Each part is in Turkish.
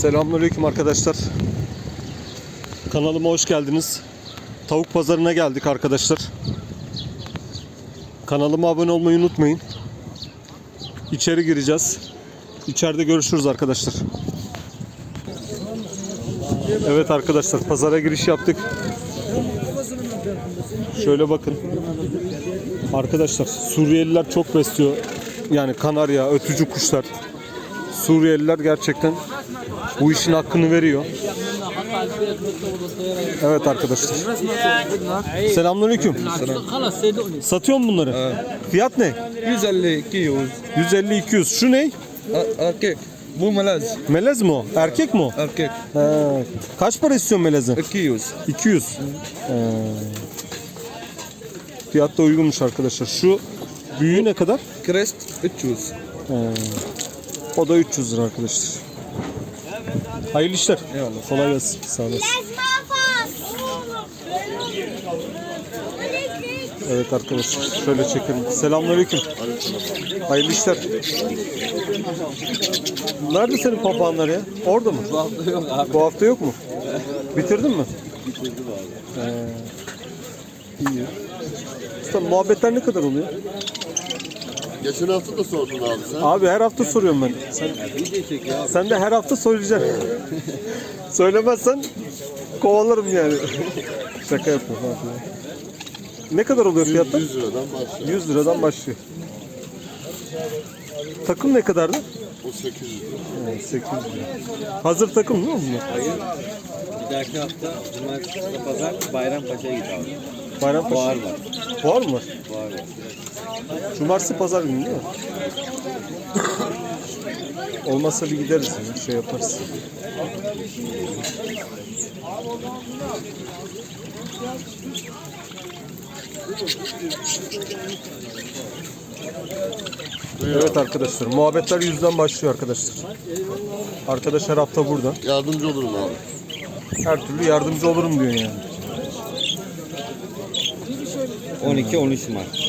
Selamünaleyküm arkadaşlar. Kanalıma hoş geldiniz. Tavuk pazarına geldik arkadaşlar. Kanalıma abone olmayı unutmayın. İçeri gireceğiz. İçeride görüşürüz arkadaşlar. Evet arkadaşlar pazara giriş yaptık. Şöyle bakın. Arkadaşlar Suriyeliler çok besliyor. Yani kanarya, ötücü kuşlar. Suriyeliler gerçekten bu işin hakkını veriyor. Evet arkadaşlar. Selamünaleyküm. Satıyor mu bunları? Evet. Fiyat ne? 150 200. 150 200. Şu ne? Erkek. Bu melez. Melez mi o? Erkek mi o? Erkek. Ha. Kaç para istiyorsun melezi? 200. 200. Ee, fiyat da uygunmuş arkadaşlar. Şu büyüğü ne kadar? Crest 300. Ee, o da 300 lira arkadaşlar. Hayırlı işler. Eyvallah. Kolay gelsin. Sağ olasın. Evet arkadaşlar şöyle çekelim. Selamünaleyküm. Hayırlı işler. Nerede senin papağanlar ya? Orada mı? Bu hafta yok abi. Bu hafta yok mu? Bitirdin mi? Bitirdim abi. Ee, iyi. Usta muhabbetler ne kadar oluyor? Geçen hafta da sordun abi sen. Abi her hafta soruyorum ben. Sen, sen de her hafta söyleyeceksin. Söylemezsen kovalarım yani. Şaka yapıyorum abi. Ne kadar oluyor 100, fiyatlar? 100 liradan başlıyor. 100 liradan başlıyor. Takım ne kadardı? O 800 lira. Evet, 800 lira. Hazır takım değil mi bunlar? Bir dahaki hafta Cumartesi Pazar Bayrampaşa'ya abi. Bayrampaşa. Fuar var. Fuar mı var? Fuar var. Cumartesi pazar günü değil mi? Olmazsa bir gideriz ya, şey yaparız. Evet arkadaşlar, muhabbetler yüzden başlıyor arkadaşlar. Arkadaş her hafta burada. Yardımcı olurum abi. Her türlü yardımcı olurum diyor yani. 12-13 Mart.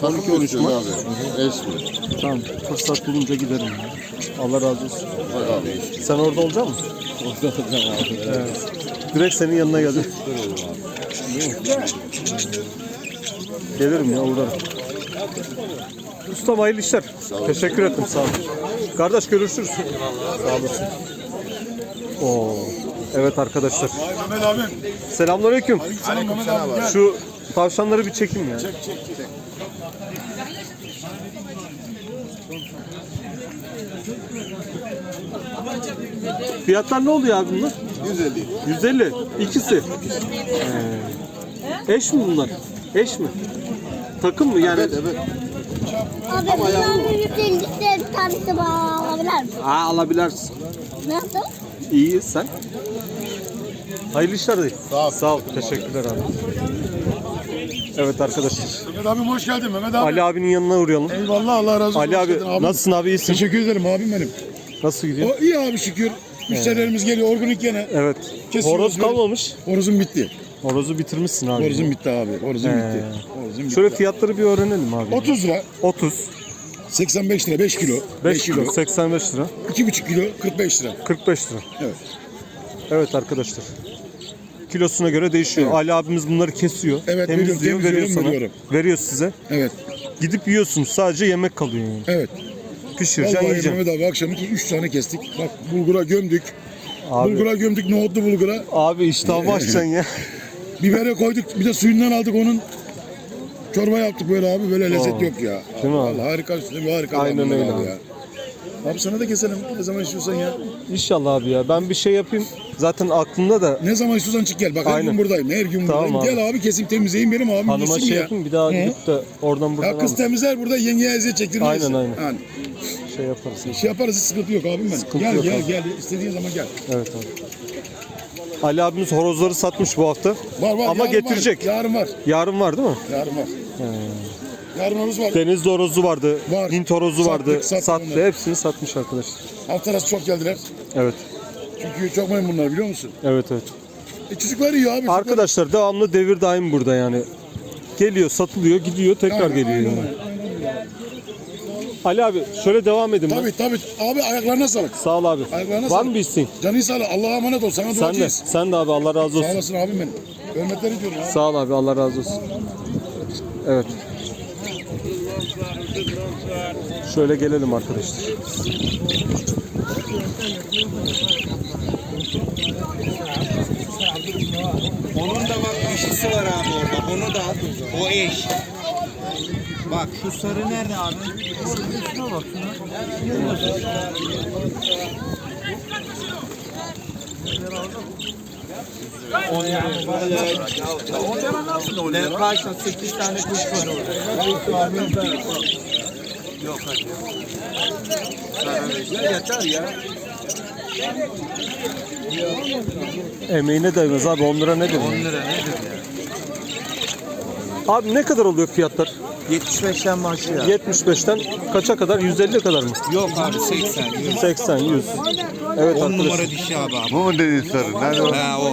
Takım 12-13 istiyorsun Mart. abi. Eş mi? Tamam, fırsat bulunca giderim. ya. Allah razı olsun. Bak abi. Sen orada olacak mısın? Orada olacağım abi. Evet. Direkt senin yanına geldim. Gelirim ya uğrarım. Ustam hayırlı işler. Teşekkür ettim sağ ol. Kardeş görüşürüz. Sağ olasın. Oo. Evet arkadaşlar. Mehmet abi. Selamünaleyküm. Selam Mehmet abi. Şu tavşanları bir çekeyim ya. Fiyatlar ne oluyor abi bunlar? 150. 150. İkisi. Ee, eş mi bunlar? Eş mi? Takım mı yani? Evet evet. Abi bunların yüzdelikte bir tanesi bana alabilir misin? Aa, alabilirsin. Nasıl? İyi sen. Hayırlı işler değil. Sağ ol. Sağ ol. Teşekkürler abi. Evet arkadaşlar. Mehmet abim hoş geldin Mehmet abi. Ali abinin yanına uğrayalım. Eyvallah Allah razı olsun. Ali abi geldin nasılsın abi iyisin? Teşekkür ederim abim benim. Nasıl gidiyor? O iyi abi şükür. Müşterilerimiz geliyor organik gene. Evet. Kesiyoruz Horoz böyle. kalmamış. Horozum bitti. Horozu bitirmişsin abi. Horozum bitti abi. Horozum He. bitti. Horozum bitti. Şöyle fiyatları bir öğrenelim abi. 30 lira, 30, 85 lira, 5 kilo. 5 kilo, 85 lira, 2,5 kilo, 45 lira. 45 lira. Evet. Evet arkadaşlar. Kilosuna göre değişiyor. Ali abimiz bunları kesiyor. Evet, temizliyor, veriyorum, veriyor sana. veriyorum. Veriyor size. Evet. Gidip yiyorsunuz. Sadece yemek kalıyor yani. Evet. Pişireceksin, Vallahi yiyeceksin. Mehmet abi akşam 3 tane kestik. Bak bulgura gömdük. Abi, Bulgura gömdük, nohutlu bulgura. abi iştahımı açacaksın ya. Bibere koyduk. Bir de suyundan aldık onun. Çorba yaptık böyle abi. Böyle lezzet yok ya. Değil mi abi? Vallahi harika. Harika. Aynen öyle abi abi. ya. Abi sana da keselim. Ne zaman istiyorsan ya. İnşallah abi ya. Ben bir şey yapayım. Zaten aklımda da Ne zaman istiyorsan çık gel. Bak her Aynen. gün buradayım. Her gün Tamam buradayım. Gel abi kesim temizleyin benim abim hanıma yesin şey ya. yapayım. Bir daha Hı. gidip de oradan buradan Ya kız al- temizler burada yengeye eziyet çektirmeyiz. Aynen, aynen. Yani şey yaparız. şey yaparız hiç sıkıntı yok abim ben. Sıkıntı gel yok gel abi. gel. İstediğin zaman gel. Evet abi. Ali abimiz horozları satmış bu hafta. Var var. Ama yarın getirecek. Var. Yarın var. Yarın var değil mi? Yarın var. Yarın horuz var. Denizli horozu vardı. Var. Hint horozu Sattık, vardı. sattık Sattı. onları. Hepsini satmış arkadaşlar. Hafta arası çok geldiler. Evet. Çünkü çok memnun bunlar biliyor musun? Evet evet. E çocuklar yiyor abi. Arkadaşlar devamlı devir daim burada yani. Geliyor, satılıyor, gidiyor, tekrar Aynen, geliyor aynen yani. öyle. Ali abi şöyle devam edin. ben. Tabii tabii. Abi ayaklarına sağlık. Sağ ol abi. Ayaklarına Var sağlık. mı bir isteğin? Canın sağlık. Allah'a emanet ol. Sana Sen de. duacıyız. Sen de abi Allah razı Sağ olsun. olasın abim benim. Hürmetler ediyorum abi. Sağ ol abi Allah razı olsun. Evet. Şöyle gelelim arkadaşlar. Onun da bak dişisi var abi orada. Onu da o eş. Bak şu sarı nerede abi? Şuna bak şuna. Ne kaçta 8 tane kuş var orada. Yok hadi. Ya yeter ya. Emeğine değmez abi 10 lira nedir? 10 lira nedir ya? Abi ne kadar oluyor fiyatlar? 75'ten başlıyor. 75'ten kaça kadar? 150 kadar mı? Yok abi 80. 100. 80, 100. Evet 10 arkadaşlar. numara dişi abi abi. Bu mu dediğin sarı? Nerede o? Ha o.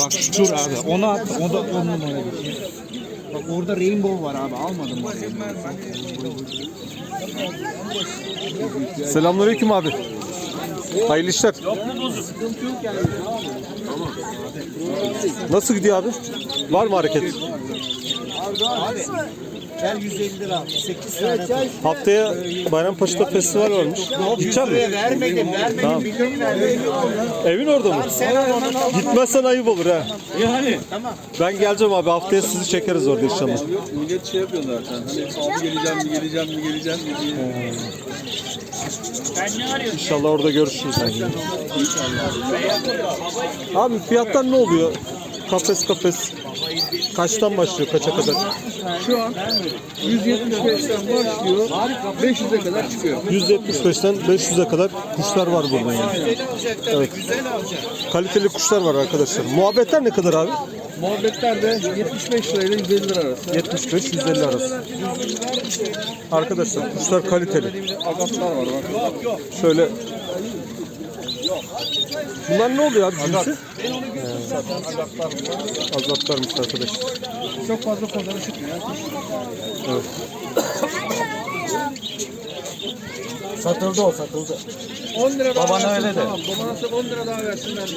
Bak dur abi. Onu at. O da 10 numara dişi. Bak orada rainbow var abi. Almadım Selamünaleyküm abi. Hayırlı işler. Nasıl gidiyor abi? Var mı hareket? Gel 150 lira. 8 tane. Haftaya Bayrampaşa'da festival varmış. Gidecek misin? Vermedim. Vermedim. Tamam. Milyon vermedim. Evin orada mı? Sen al onu al. Gitmezsen ayıp olur ha. Yani. Tamam. Ben geleceğim abi. Haftaya sizi çekeriz orada inşallah. Millet şey yapıyor zaten. Hani abi geleceğim mi geleceğim mi geleceğim mi diye. İnşallah orada görüşürüz. Abi fiyatlar ne oluyor? Kafes kafes. Kaçtan başlıyor kaça kadar? Şu an 175'ten başlıyor. 500'e kadar çıkıyor. 175'ten 500'e kadar kuşlar var burada yani. Evet. Kaliteli kuşlar var arkadaşlar. Muhabbetler ne kadar abi? Muhabbetler de 75 lirayla 150 lira arası. 75-150 arası. Arkadaşlar kuşlar kaliteli. Agatlar var bak. Şöyle Bunlar ne oluyor abi cinsi? Azatlarmış arkadaşlar. Çok fazla pazara çıkmıyor. Evet. Satıldı o satıldı. 10 lira daha Babana versin, öyle de. Tamam. Babana sen 10 lira daha versinler.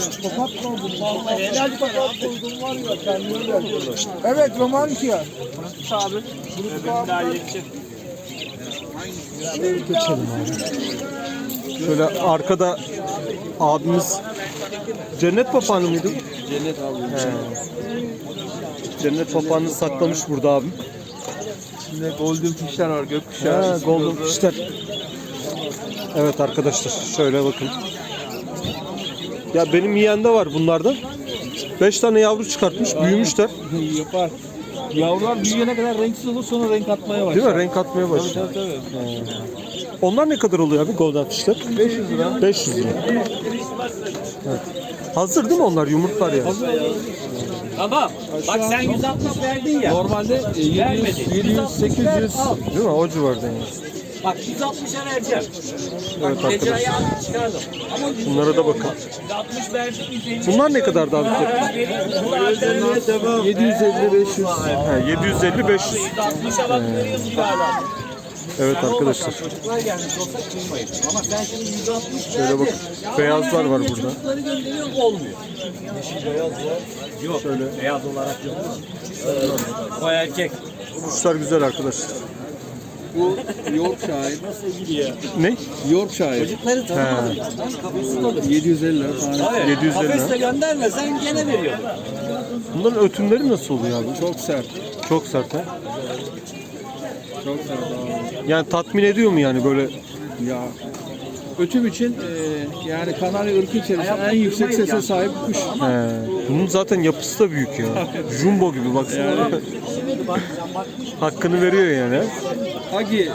Evet roman ki ya. Şöyle arkada abimiz Cennet Papağanı mıydı? Cennet abi. Cennet Papağanı saklamış burada abim. Şimdi golden fishler var gökkuşağı. Ha, Golden Fish'ler. Evet arkadaşlar şöyle bakın. Ya benim yeğende var bunlardan. 5 tane yavru çıkartmış, büyümüşler. Yapar. Yavrular büyüyene kadar renksiz olur sonra renk atmaya başlar. Değil mi? Renk atmaya başlıyor. Tabii tabii. Onlar ne kadar oluyor abi Golden Fish'ler? 500 lira. 500 lira. Evet. Hazır değil mi onlar? Yumurtlar yani. Tamam. Bak sen 160 verdin ya. Normalde e, 700, 700, 800. Değil mi? O civarda yani. Bak 160'a vereceğim. Evet Bak arkadaşlar. Recai'yi aldım çıkardım. Ama Bunlara da bakın. 160 verdim 150. Bunlar ne kadardı abi? Bunlar 750, 500. Ha, 750 500. 160'a bak görüyorsun galiba. Evet arkadaşlar. Çocuklar gelmiş olsa kıymayın. Ama sen şimdi 160 Şöyle bak. Beyazlar var burada. Çocukları gönderiyorsun olmuyor. Yeşil beyaz var. Yok. Şöyle. Beyaz olarak yok. O erkek. Kuşlar güzel arkadaşlar. Bu Yorkshire. Ne? Yorkshire. Çocukları tanımadım. Kafası dolu. 750 lira falan. Evet. 750 lira. Kafesle göndermesen gene veriyor. Bunların ötümleri nasıl oluyor abi? Çok sert. Çok sert ha. Çok abi. Yani tatmin ediyor mu yani böyle? Ya ötüm için e, yani Kanarya ırkı içerisinde en yüksek sese sahip kuş. He. Bunun zaten yapısı da büyük ya. Jumbo gibi baksana. Hakkını veriyor yani. ha. Hagi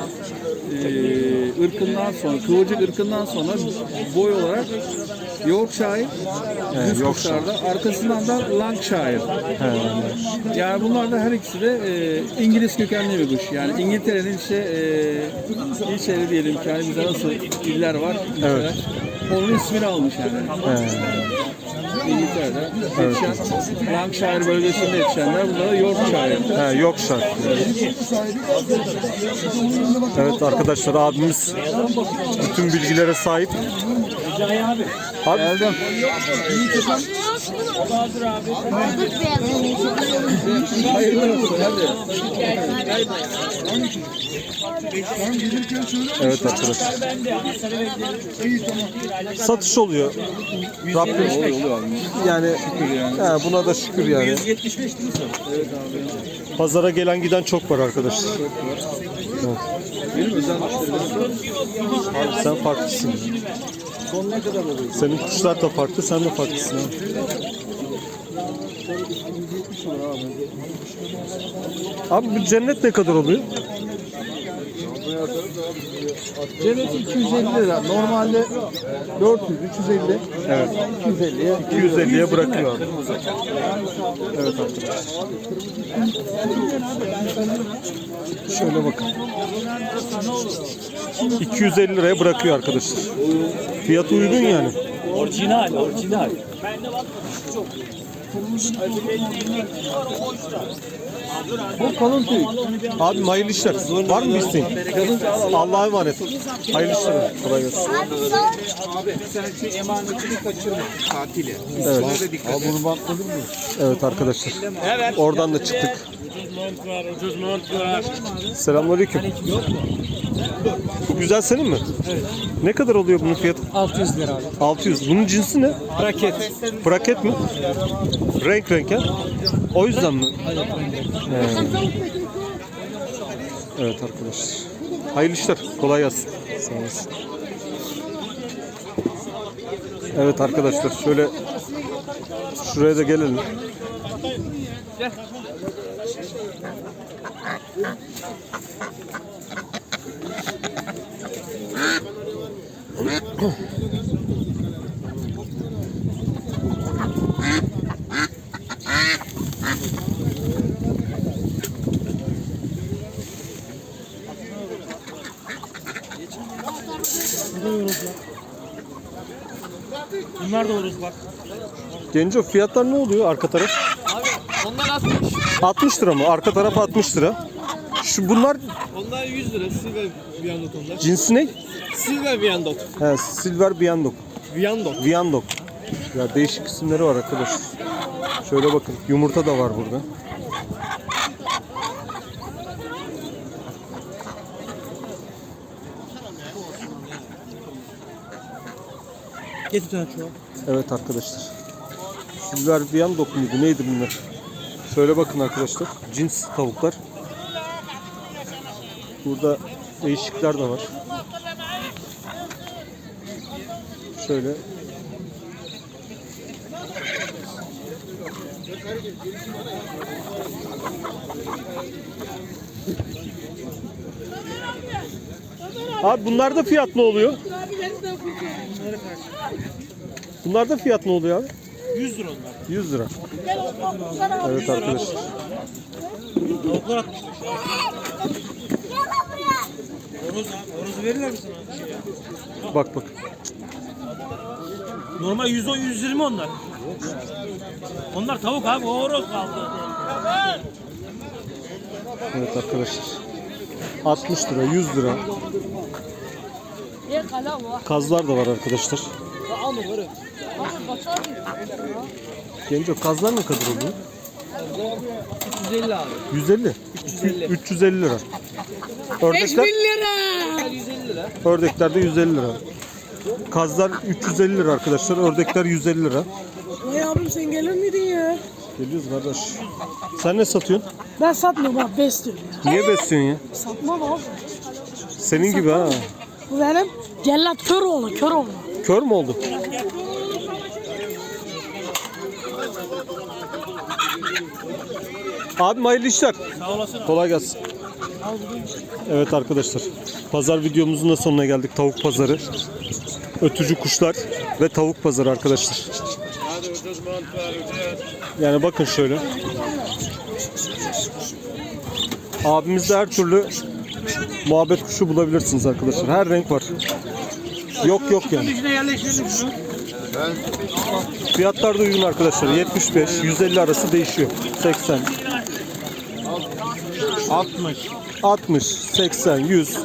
e, ırkından sonra, kıvırcık ırkından sonra boy olarak Yorkshire, düz Yorkshire. kuşlarda, arkasından da Lancashire. He. Yani bunlar da her ikisi de e, İngiliz kökenli bir kuş. Yani İngiltere'nin işte e, ilçeleri diyelim ki hani bizde nasıl iller var, ilçeler. Onun ismini almış yani. He. İngiltere'de yetişen, Lancashire bölgesinde yetişenler bunlara Yorkshire. He, şart. Evet arkadaşlar abimiz bütün bilgilere sahip. Abi Geldim. Hayırlı olsun hadi. evet arkadaşlar. Satış oluyor. Rabbim Oluyor oluyor abi. yani yani. he, buna da şükür yani. Pazara gelen giden çok var arkadaşlar. Benim özel müşterilerim. Abi sen farklısın. Son ne kadar oluyor? Senin kuşlar da farklı, sen de farklısın. Abi. Abi bu cennet ne kadar oluyor? Cenneti 250 lira. Normalde 400, 350. Evet. 250'ye 250'ye bırakıyor abi. Evet arkadaşlar. Şöyle bakın. 250 liraya bırakıyor arkadaşlar. Fiyat uygun yani. Orijinal, orijinal. Bu kalın tüy. Abi hayırlı işler. Var mı bir isteğin? Allah'a emanet. Hayırlı işler. Kolay gelsin. Abi. Abi sen şu emanetini kaçırma tatili. Evet. Ona da dikkat et. Bunu bantladın mı? Evet arkadaşlar. Oradan da çıktık. Selamünaleyküm. Bu güzel senin mi? Ne kadar oluyor bunun fiyatı? 600 lira abi. 600. Bunun cinsi ne? Raket. Braket mi? Renk renk ha? O yüzden mi? He. Evet arkadaşlar. Hayırlı işler. Kolay gelsin. Sağ olasın. Evet arkadaşlar şöyle şuraya da gelelim. Bunlar da ucuz bak. Genco fiyatlar ne oluyor arka taraf? Onlar 60. 60 lira mı? Arka taraf 60 lira. Şu bunlar Onlar 100 lira. Silver Viandot onlar. cinsi ne? Silver Viandot. He, Silver Biandok. Viandot. Viandok. Ya değişik isimleri var arkadaşlar. Şöyle bakın yumurta da var burada. Getir tane. Evet arkadaşlar. Silver Viandok muydu? Neydi bunlar? Şöyle bakın arkadaşlar. Cins tavuklar. Burada değişikler de var. Şöyle. Abi bunlarda fiyat ne oluyor? Bunlarda fiyat ne oluyor abi? 100 lira onlar. 100 lira. Evet arkadaşlar. Tavuklar 60 lira. Horoz abi. Horozu verirler mi sana? Bak bak. Normal 110 120 onlar. Onlar tavuk abi. O horoz kaldı. Evet arkadaşlar. 60 lira, 100 lira. Kazlar da var arkadaşlar. Genco kazlar ne kadar oluyor? 150 abi. 150. 350. 350 lira. Ördekler, lira. 150 lira. ördekler de 150 lira. Kazlar 350 lira arkadaşlar. Ördekler 150 lira. Vay abim sen gelir miydin ya? Geliyoruz kardeş. Sen ne satıyorsun? Ben satmıyorum abi besliyorum. Niye besliyorsun ya? Satmam abi. Senin gibi ha. Bu benim cellat Köroğlu Köroğlu. Kör mü oldu? Abim hayırlı işler. Sağ olasın abi. Kolay gelsin. Evet arkadaşlar. Pazar videomuzun da sonuna geldik. Tavuk pazarı. Ötücü kuşlar ve tavuk pazarı arkadaşlar. Yani bakın şöyle. Abimizde her türlü muhabbet kuşu bulabilirsiniz arkadaşlar. Her renk var. Yok yok yani. İçine yerleştirelim şunu. Fiyatlar da uygun arkadaşlar. 75, 150 arası değişiyor. 80, 60. 60, 80, 100.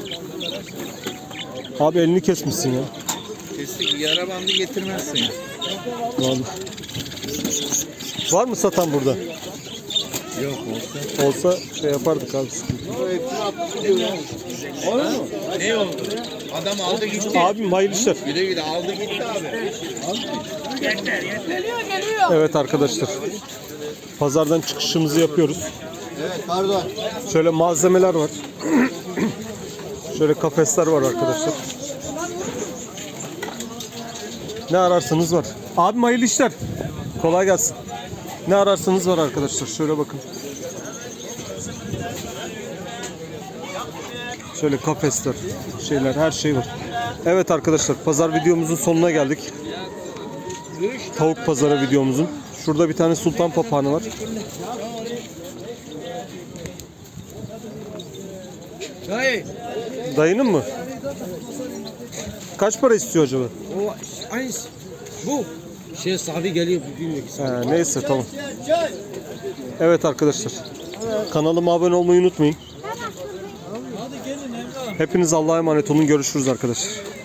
Abi elini kesmişsin ya. Kestik yara bandı getirmezsin. Vallahi. Var mı satan burada? Yok olsa. Olsa şey yapardık abi. Ne oldu? Adam aldı gitti. Abim hayırlı işler. Güle güle aldı gitti abi. Evet arkadaşlar. Pazardan çıkışımızı yapıyoruz. Evet pardon. Şöyle malzemeler var. Şöyle kafesler var arkadaşlar. Ne ararsanız var. Abim hayırlı işler. Kolay gelsin. Ne ararsanız var arkadaşlar. Şöyle bakın. Şöyle kafesler, şeyler, her şey var. Evet arkadaşlar, pazar videomuzun sonuna geldik. Tavuk pazarı videomuzun. Şurada bir tane sultan papağanı var. Dayı Dayının mı? Kaç para istiyor acaba? o aynısı. Bu. Şey sahibi geliyor bilmiyor ki. He, neyse tamam. Evet arkadaşlar. Kanalıma abone olmayı unutmayın. Hepiniz Allah'a emanet olun. Görüşürüz arkadaşlar.